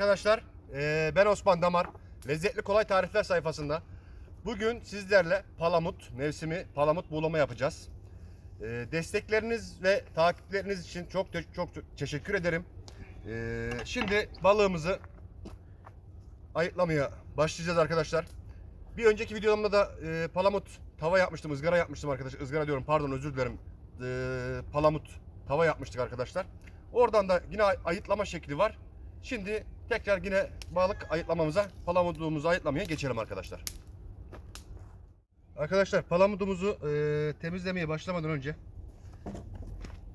arkadaşlar. Ee, ben Osman Damar. Lezzetli Kolay Tarifler sayfasında. Bugün sizlerle palamut mevsimi palamut buğulama yapacağız. Ee, destekleriniz ve takipleriniz için çok te- çok teşekkür ederim. Ee, şimdi balığımızı ayıtlamaya başlayacağız arkadaşlar. Bir önceki videomda da e, palamut tava yapmıştım, ızgara yapmıştım arkadaşlar. Izgara diyorum pardon özür dilerim. Ee, palamut tava yapmıştık arkadaşlar. Oradan da yine ay- ayıtlama şekli var. Şimdi tekrar yine balık ayıtlamamıza, palamudumuzu ayıtlamaya geçelim arkadaşlar. Arkadaşlar palamudumuzu e, temizlemeye başlamadan önce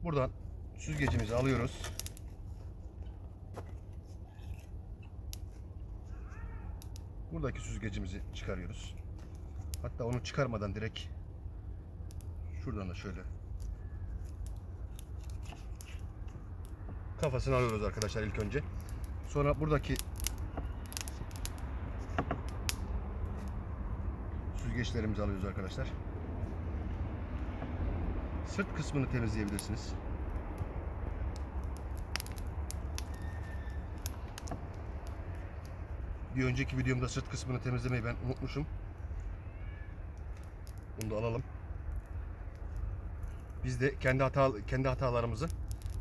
buradan süzgecimizi alıyoruz. Buradaki süzgecimizi çıkarıyoruz. Hatta onu çıkarmadan direkt şuradan da şöyle kafasını alıyoruz arkadaşlar ilk önce. Sonra buradaki süzgeçlerimizi alıyoruz arkadaşlar. Sırt kısmını temizleyebilirsiniz. Bir önceki videomda sırt kısmını temizlemeyi ben unutmuşum. Bunu da alalım. Biz de kendi hata kendi hatalarımızı,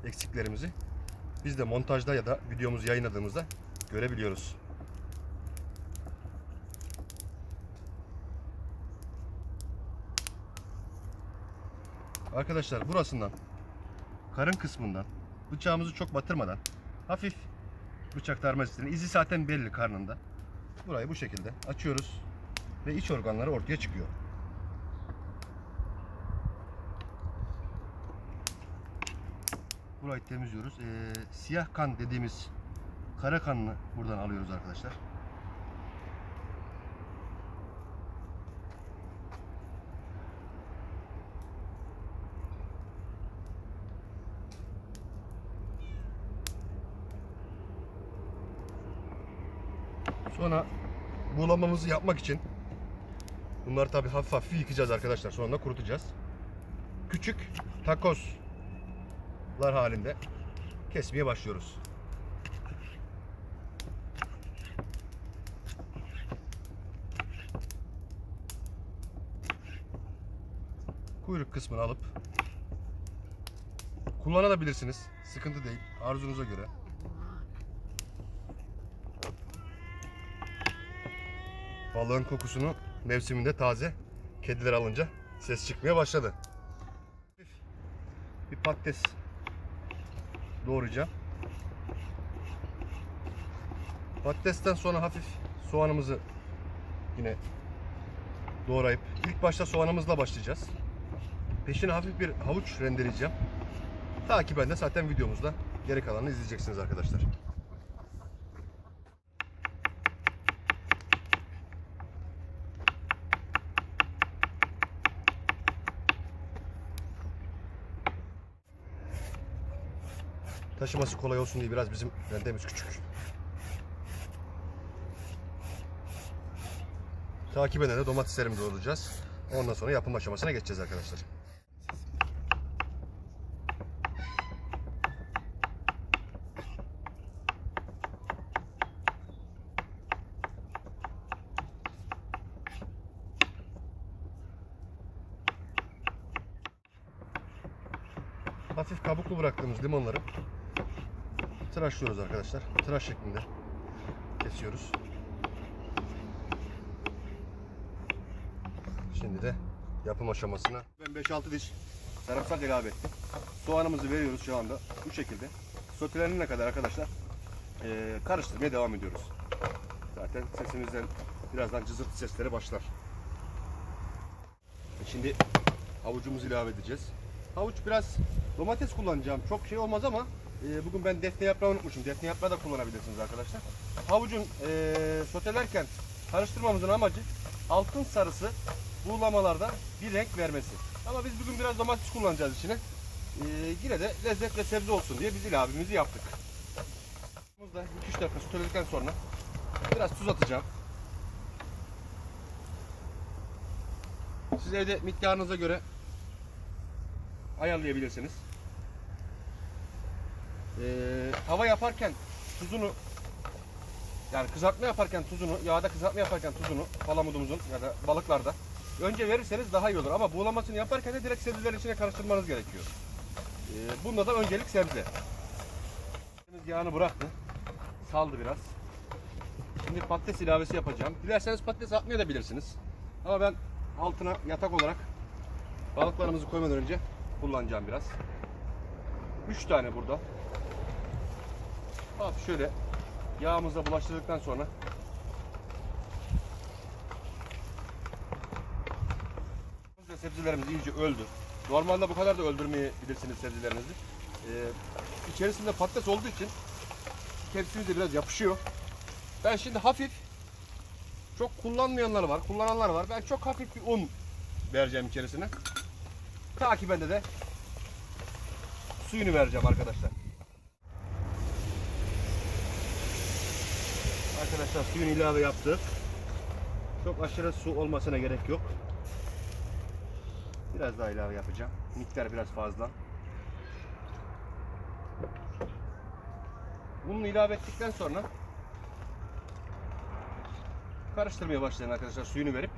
eksiklerimizi biz de montajda ya da videomuzu yayınladığımızda görebiliyoruz. Arkadaşlar burasından karın kısmından bıçağımızı çok batırmadan hafif bıçak darmasının izi zaten belli karnında. Burayı bu şekilde açıyoruz ve iç organları ortaya çıkıyor. Burayı temizliyoruz. Ee, siyah kan dediğimiz kara kanını buradan alıyoruz arkadaşlar. Sonra buğulamamızı yapmak için bunları tabi hafif hafif yıkayacağız arkadaşlar. Sonra kurutacağız. Küçük takoslar halinde kesmeye başlıyoruz. Kuyruk kısmını alıp kullanabilirsiniz. Sıkıntı değil. Arzunuza göre. Balığın kokusunu mevsiminde taze kediler alınca ses çıkmaya başladı. Bir patates doğrayacağım. Patatesten sonra hafif soğanımızı yine doğrayıp ilk başta soğanımızla başlayacağız. Peşine hafif bir havuç rendeleyeceğim. Takiben de zaten videomuzda geri kalanını izleyeceksiniz arkadaşlar. Taşıması kolay olsun diye biraz bizim rendemiz küçük. Takip eden de domateslerimi doğrayacağız. Ondan sonra yapım aşamasına geçeceğiz arkadaşlar. Hafif kabuklu bıraktığımız limonları tıraşlıyoruz arkadaşlar. Tıraş şeklinde kesiyoruz. Şimdi de yapım aşamasına ben 5-6 diş sarımsak ilave ettim. Soğanımızı veriyoruz şu anda bu şekilde. Sotelenene kadar arkadaşlar eee, karıştırmaya devam ediyoruz. Zaten sesimizden birazdan cızırtı sesleri başlar. Şimdi havucumuzu ilave edeceğiz. Havuç biraz domates kullanacağım. Çok şey olmaz ama e, bugün ben defne yaprağı unutmuşum. Defne yaprağı da kullanabilirsiniz arkadaşlar. Havucun e, sotelerken karıştırmamızın amacı altın sarısı buğulamalarda bir renk vermesi. Ama biz bugün biraz domates kullanacağız içine. E, yine de lezzet ve sebze olsun diye biz ilavemizi yaptık. Bunu da 2-3 dakika soteledikten sonra biraz tuz atacağım. Siz evde miktarınıza göre ayarlayabilirsiniz. Ee, tava yaparken tuzunu Yani kızartma yaparken tuzunu, yağda kızartma yaparken tuzunu palamudumuzun ya da balıklarda önce verirseniz daha iyi olur. Ama buğulamasını yaparken de direkt sebzelerin içine karıştırmanız gerekiyor. Ee, bunda da öncelik sebze. Yağını bıraktı. Saldı biraz. Şimdi patates ilavesi yapacağım. Dilerseniz patates atmayabilirsiniz. Ama ben altına yatak olarak balıklarımızı koymadan önce kullanacağım biraz. 3 tane burada. Hafif şöyle yağımızla bulaştırdıktan sonra sebzelerimiz iyice öldü. Normalde bu kadar da öldürmeyebilirsiniz sebzelerinizi. Ee, içerisinde patates olduğu için tepsimize biraz yapışıyor. Ben şimdi hafif çok kullanmayanlar var, kullananlar var. Ben çok hafif bir un vereceğim içerisine. Takibinde de suyunu vereceğim arkadaşlar. Arkadaşlar suyunu ilave yaptık. Çok aşırı su olmasına gerek yok. Biraz daha ilave yapacağım. Miktar biraz fazla. Bunu ilave ettikten sonra karıştırmaya başlayın arkadaşlar suyunu verip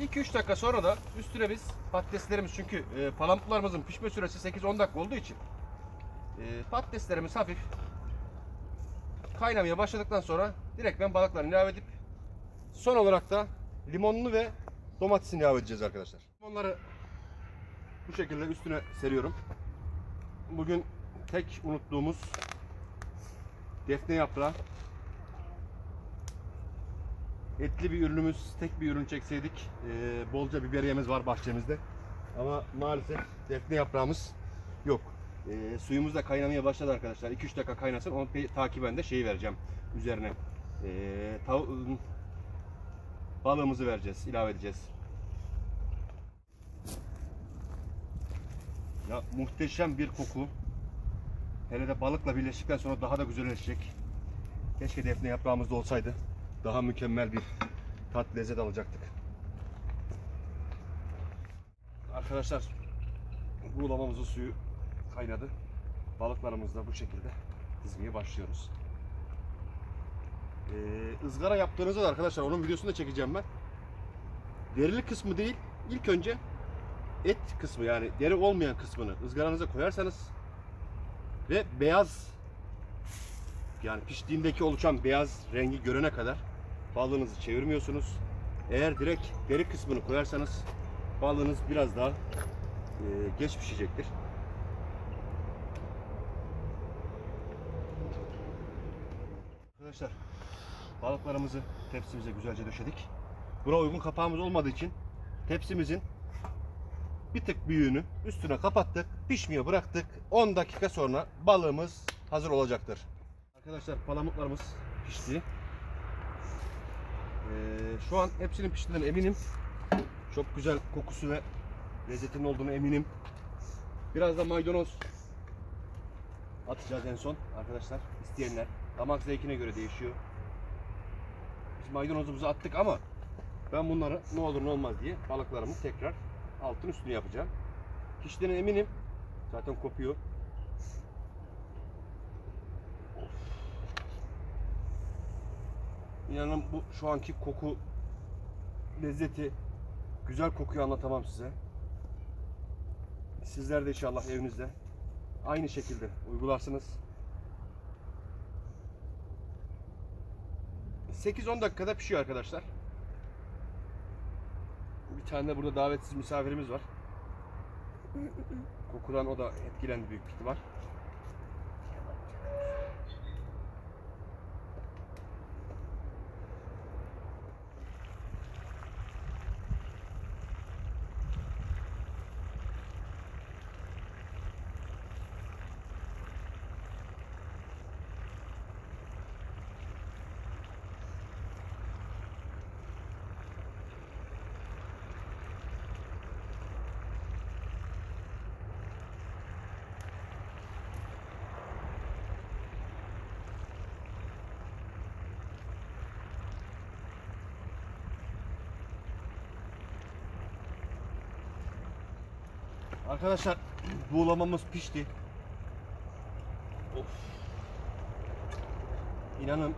2-3 dakika sonra da üstüne biz patateslerimiz çünkü e, palamutlarımızın pişme süresi 8-10 dakika olduğu için e, patateslerimiz hafif kaynamaya başladıktan sonra direkt ben balıklarını ilave edip son olarak da limonunu ve domatesini ilave edeceğiz arkadaşlar. Limonları bu şekilde üstüne seriyorum. Bugün tek unuttuğumuz defne yaprağı etli bir ürünümüz, tek bir ürün çekseydik eee, bolca biberiyemiz var bahçemizde. Ama maalesef defne yaprağımız yok. Eee suyumuz da kaynamaya başladı arkadaşlar. 2-3 dakika kaynasın. Onu takiben de şeyi vereceğim üzerine. Tav- balığımızı vereceğiz, ilave edeceğiz. Ya muhteşem bir koku. Hele de balıkla birleştikten sonra daha da güzelleşecek. Keşke defne yaprağımız da olsaydı. Daha mükemmel bir tat lezzet alacaktık. Arkadaşlar buğulamamızın suyu kaynadı. Balıklarımızı da bu şekilde dizmeye başlıyoruz. Ee, ızgara yaptığınızda da arkadaşlar onun videosunu da çekeceğim ben. Derili kısmı değil, ilk önce et kısmı yani deri olmayan kısmını ızgaranıza koyarsanız ve beyaz yani piştiğindeki oluşan beyaz rengi görene kadar balığınızı çevirmiyorsunuz. Eğer direkt deri kısmını koyarsanız balığınız biraz daha e, geç pişecektir. Arkadaşlar balıklarımızı tepsimize güzelce döşedik. Buna uygun kapağımız olmadığı için tepsimizin bir tık büyüğünü üstüne kapattık. Pişmeye bıraktık. 10 dakika sonra balığımız hazır olacaktır. Arkadaşlar palamutlarımız pişti. Ee, şu an hepsinin piştiğinden eminim. Çok güzel kokusu ve lezzetinin olduğunu eminim. Biraz da maydanoz atacağız en son arkadaşlar. isteyenler. Damak zevkine göre değişiyor. Biz maydanozumuzu attık ama ben bunları ne olur ne olmaz diye balıklarımı tekrar altın üstünü yapacağım. Piştiğine eminim. Zaten kopuyor. İnanın bu şu anki koku lezzeti güzel kokuyu anlatamam size. Sizler de inşallah evinizde aynı şekilde uygularsınız. 8-10 dakikada pişiyor arkadaşlar. Bir tane de burada davetsiz misafirimiz var. Kokudan o da etkilendi büyük ihtimal. Arkadaşlar buğulamamız pişti. Of. İnanın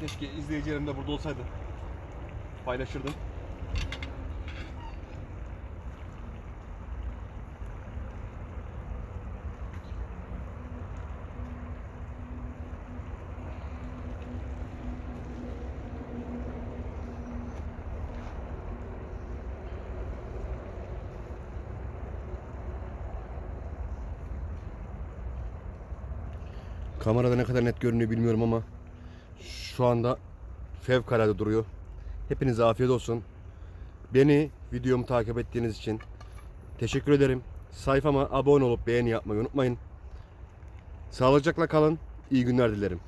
keşke izleyicilerim de burada olsaydı. Paylaşırdım. Kamerada ne kadar net görünüyor bilmiyorum ama şu anda fevkalade duruyor. Hepinize afiyet olsun. Beni, videomu takip ettiğiniz için teşekkür ederim. Sayfama abone olup beğeni yapmayı unutmayın. Sağlıcakla kalın. İyi günler dilerim.